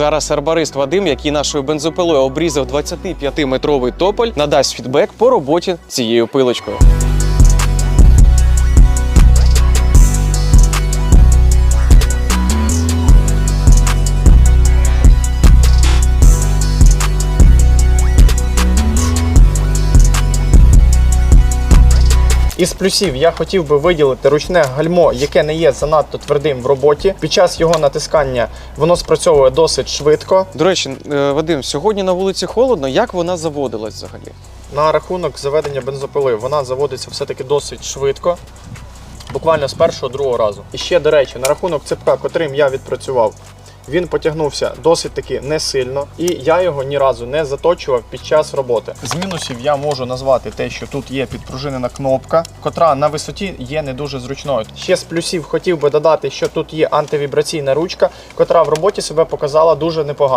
Зараз арбарист Вадим, який нашою бензопилою обрізав 25-метровий тополь, надасть фідбек по роботі цією пилочкою. Із плюсів я хотів би виділити ручне гальмо, яке не є занадто твердим в роботі. Під час його натискання воно спрацьовує досить швидко. До речі, е, Вадим, сьогодні на вулиці холодно. Як вона заводилась взагалі? На рахунок заведення бензопили вона заводиться все-таки досить швидко. Буквально з першого другого разу. І ще, до речі, на рахунок цепка, котрим я відпрацював, він потягнувся досить таки не сильно, і я його ні разу не заточував під час роботи. З мінусів я можу назвати те, що тут є підпружинена кнопка, котра на висоті є не дуже зручною. Ще з плюсів хотів би додати, що тут є антивібраційна ручка, котра в роботі себе показала дуже непогано.